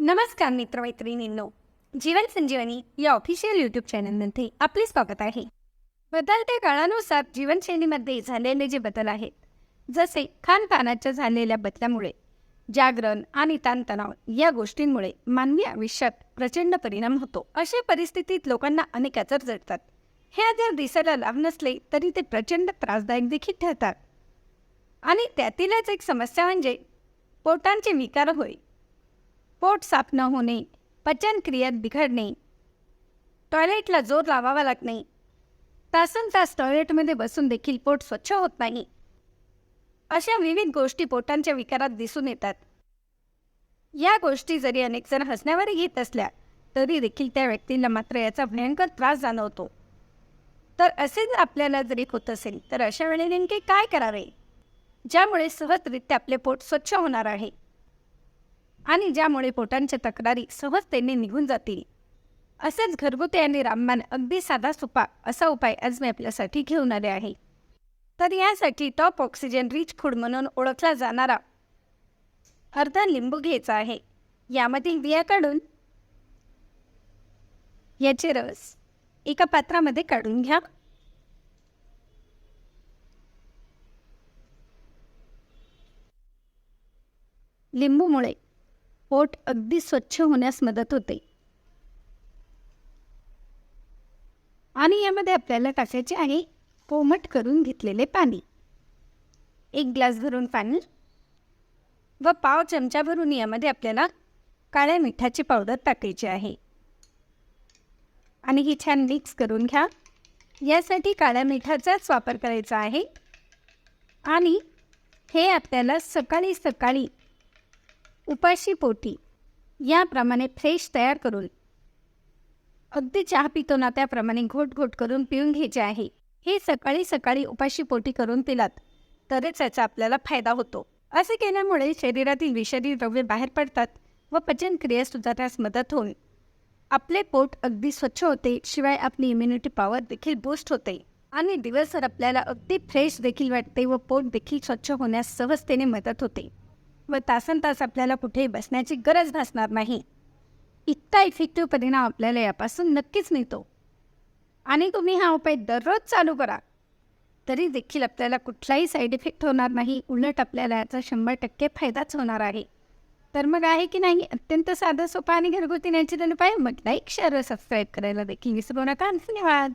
नमस्कार मित्रमैत्रिणींनो. जीवन संजीवनी या official YouTube चॅनलमध्ये आपले स्वागत आहे. बदलत्या काळानुसार जीवनशैलीमध्ये झालेले जे बदल आहेत जसे खानपानाच्या झालेल्या बदलामुळे जागरण आणि ताणतणाव या गोष्टींमुळे मानवी आयुष्यात प्रचंड परिणाम होतो. अशा परिस्थितीत लोकांना अनेक आजार जडतात. हे आजार दिसायला लाभ नसले तरी ते प्रचंड त्रासदायक देखील ठरतात. आणि त्यातीलच एक समस्या म्हणजे पोटांचे विकार होय. पोट साफ न होणे पचनक्रियेत बिघडणे टॉयलेटला जोर लावावा लागणे. तासन तास टॉयलेटमध्ये बसून देखील पोट स्वच्छ होत नाही. अशा विविध गोष्टी पोटांच्या विकारात दिसून येतात. या गोष्टी जरी अनेक जण हसण्यावर घेत असल्या तरी देखील त्या व्यक्तीला मात्र याचा भयंकर त्रास जाणवतो. तर असेच आपल्याला जरी होत असेल तर अशा वेळी नेमके काय करावे? ज्यामुळे सहजरित्या आपले पोट स्वच्छ होणार आहे. आणि ज्यामुळे पोटांच्या तक्रारी सहजतेने निघून जातील. असेच घरगुती आणि रामबाण अगदी साधा सोपा असा उपाय आज मी आपल्यासाठी घेऊन आले आहे. तर यासाठी टॉप ऑक्सिजन रिच फूड म्हणून ओळखला जाणारा अर्धा लिंबू घ्यायचा आहे. यामधील बिया काढून याचे रस एका पात्रामध्ये काढून घ्या. लिंबूमुळे पोट अगदी स्वच्छ होण्यास मदत होते. आणि यामध्ये आपल्याला टाकायचे आहे कोमट करून घेतलेले पाणी. एक ग्लास भरून पाणी व पाव चमचा भरून यामध्ये आपल्याला काळ्या मिठाची पावडर टाकायची आहे. आणि ही छान मिक्स करून घ्या. यासाठी काळ्या मिठाचाच वापर करायचा आहे. आणि हे आपल्याला सकाळी सकाळी उपाशी पोटी. याप्रमाणे फ्रेश तयार करून. अगदी चहा पितो ना त्याप्रमाणे घोट घोट करून पिऊन घ्यायचे आहे. हे सकाळी सकाळी उपाशी पोटी करून पिलात तरच याचा आपल्याला फायदा होतो. असे केल्यामुळे शरीरातील विषारी द्रव्ये बाहेर पडतात व पचनक्रिया सुधारण्यास मदत होईल. आपले पोट अगदी स्वच्छ होते शिवाय आपली इम्युनिटी पॉवर देखील बूस्ट होते. आणि दिवसभर आपल्याला अगदी फ्रेश देखील वाटते व पोट देखील स्वच्छ होण्यास सहजतेने मदत होते. व तासन तास आपल्याला कुठेही बसण्याची गरज भासणार नाही. इतका इफेक्टिव्ह परिणाम आपल्याला यापासून नक्कीच मिळतो. आणि तुम्ही हा उपाय दररोज चालू करा. तरी देखील आपल्याला कुठलाही साईड इफेक्ट होणार नाही. उलट आपल्याला याचा शंभर टक्के फायदाच होणार आहे. तर मग आहे की नाही? अत्यंत साधा सोपा आणि घरगुती नॅचरल उपाय. मग लाईक शेअर सबस्क्राईब करायला देखील विसरू नका. धन्यवाद.